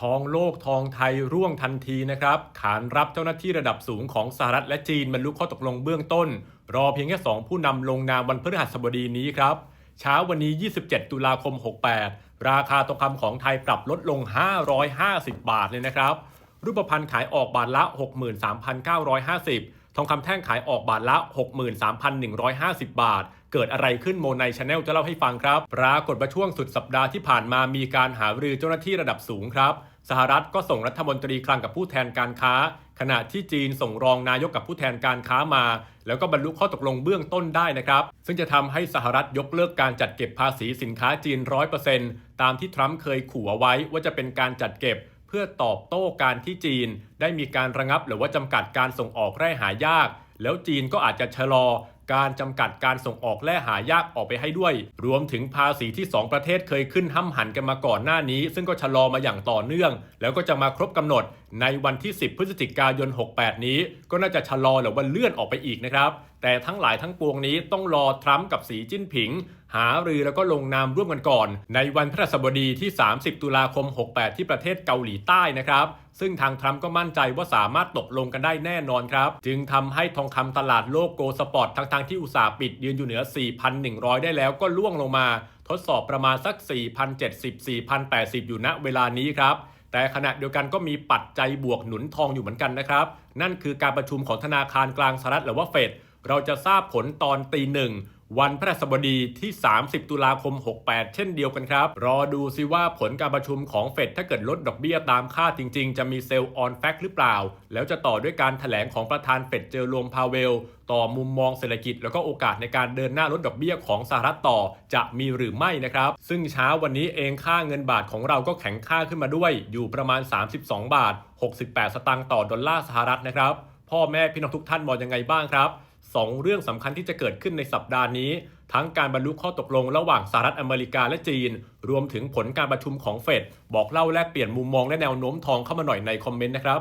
ทองโลกทองไทยร่วงทันทีนะครับขานรับเจ้าหน้าที่ระดับสูงของสหรัฐและจีนบรรลุข้อตกลงเบื้องต้น รอเพียงแค่ 2 ผู้นำลงนามวันพฤหัสบดีนี้ครับเช้าวันนี้ 27 ตุลาคม 68 ราคาทองคำของไทยปรับลดลง 550 บาทเลยนะครับ รูปพรรณขายออกบาทละ 63,950 ทองคำแท่งขายออกบาทละ 63,150 บาท เกิดอะไรขึ้นโมไนชาแนลจะเล่าให้ฟังครับ ปรากฏว่าช่วงสุดสัปดาห์ที่ผ่านมามีการหารือเจ้าหน้าที่ระดับสูงครับ สหรัฐก็ส่งรัฐมนตรีคลังกับผู้แทนการค้า ขณะที่จีนส่งรองนายกกับผู้แทนการค้ามา แล้วก็บรรลุข้อตกลงเบื้องต้นได้นะครับ ซึ่งจะทำให้สหรัฐยกเลิกการจัดเก็บภาษีสินค้าจีน 100%ตามที่ทรัมป์เคยขู่เอาไว้ว่าจะเป็นการจัดเก็บ เพื่อตอบโต้การที่จีน ได้มีการระงับหรือว่าจำกัดการส่งออกแร่หายาก แล้วจีนก็อาจจะชะลอการจำกัดการส่งออกแร่หายากออกไปให้ด้วย รวมถึงภาษีที่ 2 ประเทศเคยขึ้นห้ำหันกันมาก่อนหน้านี้ ซึ่งก็ชะลอมาอย่างต่อเนื่อง แล้วก็จะมาครบกำหนด ในวันที่ 10 พฤศจิกายน 68 นี้ ก็น่าจะชะลอหรือว่าเลื่อนออกไปอีกนะครับ แต่ทั้งหลายทั้งปวงนี้ต้องรอทรัมป์กับสีจิ้นผิง หารือแล้วก็ลงนามร่วมกันก่อน ในวันพฤหัสบดีที่ 30 ตุลาคม 68 ที่ประเทศเกาหลีใต้นะครับซึ่งทางทรัมป์ก็มั่นใจว่าสามารถตกลงกันได้แน่นอนครับ จึงทำให้ทองคำตลาดโลกโกลสปอร์ตทั้งๆที่อุตสาห์ปิดยืนอยู่เหนือ 4,100 ได้แล้วก็ล่วงลงมา ทดสอบประมาณสัก 4,070 4,080 อยู่ณเวลานี้ครับ แต่ขณะเดียวกันก็มีปัจจัยบวกหนุนทองอยู่เหมือนกันนะครับ นั่นคือการประชุมของธนาคารกลางสหรัฐหรือว่าเฟดเราจะทราบผลตอนตีหนึ่ง วันพฤหัสบดีที่ 30 ตุลาคม 68 เช่นเดียวกันครับ รอดูซิว่าผลการประชุมของเฟดถ้าเกิดลดดอกเบี้ยตามคาดจริง ๆ จะมีเซลล์ออนแฟกหรือเปล่า แล้วจะต่อด้วยการถแถลงของประธานเฟดเจอร์โรมพาเวล ต่อมุมมองเศรษฐกิจ แล้วก็โอกาสในการเดินหน้าลดดอกเบี้ยของสหรัฐต่อจะมีหรือไม่นะครับ ซึ่งเช้าวันนี้เองค่าเงินบาทของเราก็แข็งค่าขึ้นมาด้วย อยู่ประมาณ 32 บาท 68 สตางค์ต่อดอลลาร์สหรัฐนะครับพ่อแม่พี่น้องทุกท่านมองยังไงบ้างครับ สองเรื่องสำคัญที่จะเกิดขึ้นในสัปดาห์นี้ ทั้งการบรรลุข้อตกลงระหว่างสหรัฐอเมริกาและจีน รวมถึงผลการประชุมของเฟดบอกเล่าแลกเปลี่ยนมุมมองและแนวโน้มทองเข้ามาหน่อยในคอมเมนต์นะครับ